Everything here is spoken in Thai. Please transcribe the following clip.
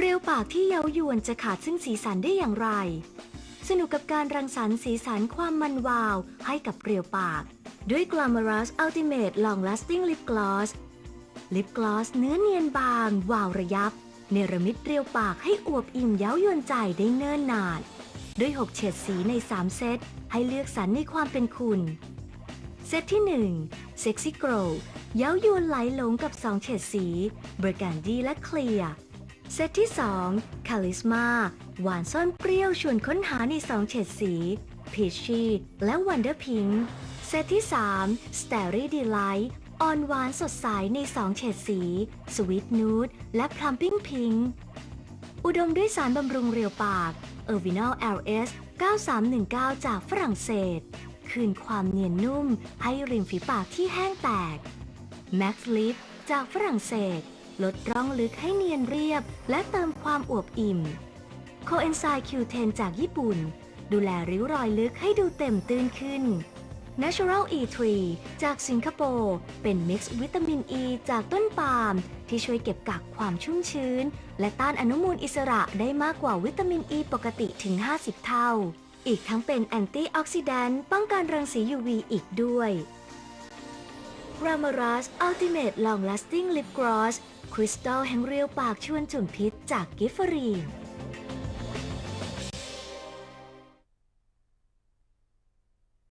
เรียวปากที่เย้ายวนจะขาดซึ่งสีสันได้อย่างไร สนุกกับการรังสรรค์สีสันความมันวาวให้กับเรียวปาก ด้วย Glamorous Ultimate Long Lasting Lip Gloss ลิปกลอสเนื้อเนียนบาง วาวระยับ เนรมิตเรียวปากให้อวบอิ่มเย้ายวนใจได้เนิ่นนาน ด้วย 6 เฉดสีใน 3 เซต ให้เลือกสรรในความเป็นคุณ เซตที่ 1 Sexy Glow เย้ายวนไหลหลงกับ 2 เฉดสี Burgundy และ Clear เซตที่2 Charisma หวานซ่อนเปรี้ยวชวนค้นหาใน2เฉดสี Peachy และ Wonder Pink เซตที่ 3 Starry Delight อ่อนหวานสดใสใน2เฉดสี Sweet Nude และ Plumping Pink อุดมด้วยสารบำรุงเรียวปาก e r v i n a l LS 9319 จากฝรั่งเศส คืนความเนียนนุ่มให้ริมฝีปากที่แห้งแตก Max Lip จากฝรั่งเศส ลดร่องลึกให้เนียนเรียบ และเติมความอวบอิ่ม Coenzyme Q10 จากญี่ปุ่น ดูแลริ้วรอยลึกให้ดูเต็มตื้นขึ้น Natural E3 จากสิงคโปร์เป็นมิกซ์วิตามินอ e ีจากต้นปาล์มที่ช่วยเก็บกักความชุ่มชื้น และต้านอนุมูลอิสระได้มากกว่าวิตามินอ e ีปกติถึง 50 เท่า อีกทั้งเป็นแอนตี้ออกซิแดนต์ป้องกันรังสี UV อีกด้วย r a m a r a s Ultimate Long Lasting Lip Gloss คริสตัลแห่งเรียวปากชวนจุ่มพิษจากกิฟฟรีน